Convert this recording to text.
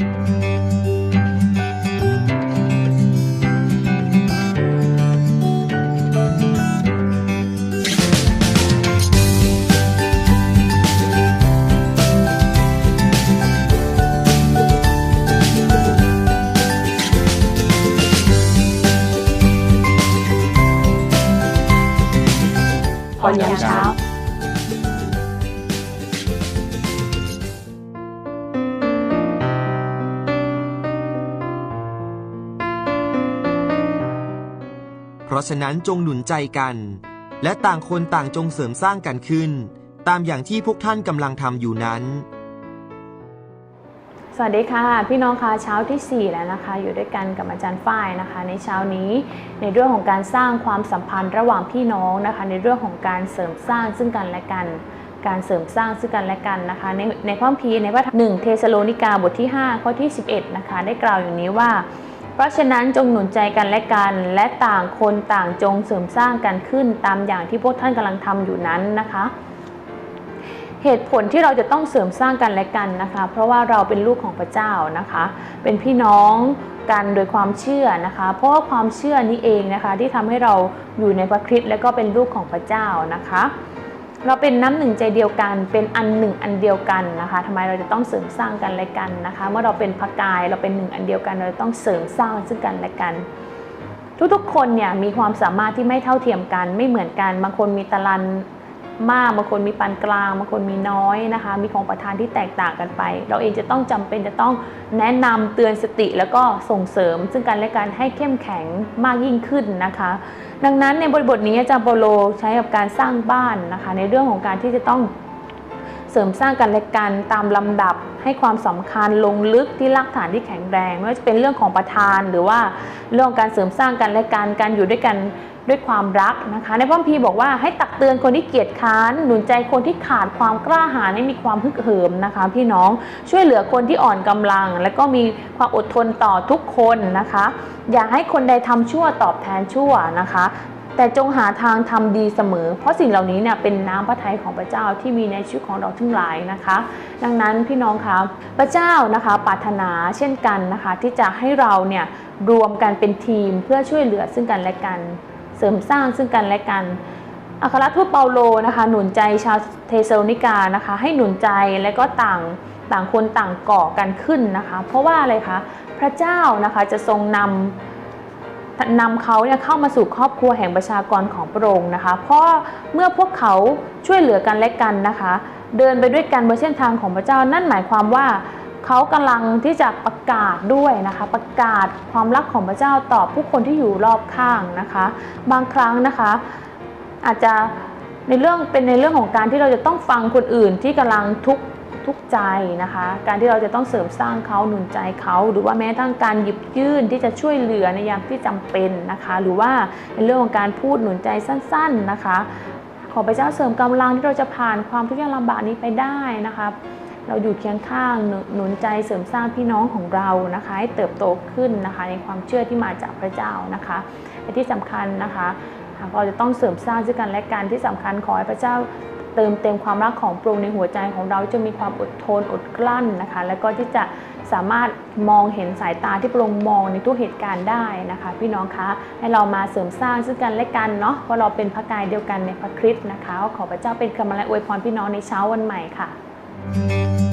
พรย เพราะฉะนั้นจงหนุนใจกัน และต่างคนต่างจงเสริมสร้างกันขึ้น ตามอย่างที่พวกท่านกำลังทำอยู่นั้น สวัสดีค่ะ พี่น้องคะเช้าที่ 4 แล้วนะคะ อยู่ด้วยกันกับอาจารย์ฝ้ายนะคะ ในเช้านี้ในเรื่องของการสร้างความสัมพันธ์ระหว่างพี่น้องนะคะ ในเรื่องของการเสริมสร้างซึ่งกันและกันการเสริมสร้างซึ่งกันและกันนะคะ ในในพระคัมภีร์ในพระธรรมหนึ่งเทสโลนิกาบทที่ 5 ข้อที่ 11 นะคะ ได้กล่าวอย่างนี้ว่า ราะฉะนั้นจงหนุนใจกันและกัน และต่างคนต่างจงเสริมสร้างกันขึ้นตามอย่างที่พวกท่านกำลังทำอยู่นั้นนะคะ เหตุผลที่เราจะต้องเสริมสร้างกันและกันนะคะ เพราะว่าเราเป็นลูกของพระเจ้านะคะ เป็นพี่น้องกันโดยความเชื่อนะคะ เพราะว่าความเชื่อนี้เองนะคะ ที่ทำให้เราอยู่ในพระคริสต์และก็เป็นลูกของพระเจ้านะคะ เราเป็นน้ำหนึ่งใจเดียวกัน เป็นอันหนึ่งอันเดียวกันนะคะทำไมเราจะต้องเสริมสร้างกันและกันนะคะ เมื่อเราเป็นพระกายเราเป็นหนึ่งอันเดียวกัน เราต้องเสริมสร้างซึ่งกันและกัน ทุกๆ คนเนี่ยมีความสามารถที่ไม่เท่าเทียมกัน ไม่เหมือนกัน บางคนมีตะลัน มากบางคนมีปานกลางบางคนมีน้อยนะคะ มีของประทานที่แตกต่างกันไป เราเองจะต้องจำเป็นจะต้องแนะนำเตือนสติแล้วก็ส่งเสริม ซึ่งกันและกันให้เข้มแข็งมากยิ่งขึ้นนะคะ ดังนั้นในบทบทนี้อาจารย์เปโลใช้กับการสร้างบ้านนะคะ ในเรื่องของการที่จะต้องเสริมสร้างกันและกันตามลำดับให้ความสำคัญลงลึกที่รากฐานที่แข็งแรงไม่ว่าจะเป็นเรื่องของประธาน หรือว่าเรื่องของการเสริมสร้างกันและกันการอยู่ด้วยกัน ด้วยความรักนะคะในพระคัมภีร์บอกว่าให้ตักเตือนคนที่เกียจค้านหนุนใจคนที่ขาดความกล้าหาญให้มีความฮึกเหิมนะคะ พี่น้องช่วยเหลือคนที่อ่อนกำลัง และก็มีความอดทนต่อทุกคนนะคะ อย่าให้คนใดทำชั่วตอบแทนชั่วนะคะ แต่จงหาทางทำดีเสมอ เพราะสิ่งเหล่านี้เนี่ยเป็นน้ำพระทัยของพระเจ้าที่มีในชีวิตของเราทั้งหลายนะคะ ดังนั้นพี่น้องคะพระเจ้านะคะปรารถนาเช่นกันนะคะ ที่จะให้เราเนี่ยรวมกันเป็นทีมเพื่อช่วยเหลือซึ่งกันและกัน เสริมสร้างซึ่งกันและกันอัครทูตเปาโลนะคะหนุนใจชาวเทสโลนิกานะคะให้หนุนใจและก็ต่างต่างคนต่างก่อกันขึ้นนะคะ เพราะว่าอะไรคะพระเจ้านะคะจะทรงนำนำเขาเนี่ยเข้ามาสู่ครอบครัวแห่งประชากรของพระองค์นะคะเพราะเมื่อพวกเขาช่วยเหลือกันและกันนะคะ เดินไปด้วยกันบนเส้นทางของพระเจ้านั่นหมายความว่า เขากำลังที่จะประกาศด้วยนะคะ ประกาศความรักของพระเจ้าต่อผู้คนที่อยู่รอบข้างนะคะ บางครั้งนะคะ อาจจะในเรื่องเป็นในเรื่องของการที่เราจะต้องฟังคนอื่นที่กำลังทุกทุกใจนะคะ การที่เราจะต้องเสริมสร้างเขาหนุนใจเขาหรือว่าแม้ทั้งการหยิบยื่นที่จะช่วยเหลือในยามที่จำเป็นนะคะ หรือว่าในเรื่องของการพูดหนุนใจสั้น ๆนะคะ ขอพระเจ้าเสริมกำลังที่เราจะผ่านความทุกข์ยากลำบากนี้ไปได้นะคะ เราอยู่เคียงข้างหนุนใจเสริมสร้างพี่น้องของเรานะคะให้เติบโตขึ้นนะคะ ในความเชื่อที่มาจากพระเจ้านะคะและที่สำคัญนะคะหากเราจะต้องเสริมสร้างซึ่งกันและกันที่สำคัญขอให้พระเจ้าเติมเต็มความรักของพระองในหัวใจของเราจะมีความอดทนอดกลั้นนะคะ แล้วก็ที่จะสามารถมองเห็นสายตาที่พรงมองในทุกเหตุการณ์ได้นะคะ พี่น้องคะให้เรามาเสริมสร้างซึ่งกันและกันเนาะเพราะเราเป็นพระกายเดียวกันในพระคริสต์นะคะขอพระเจ้าเป็นกำลังและอวยพรพี่น้องในเช้าวันใหม่ค่ะ Música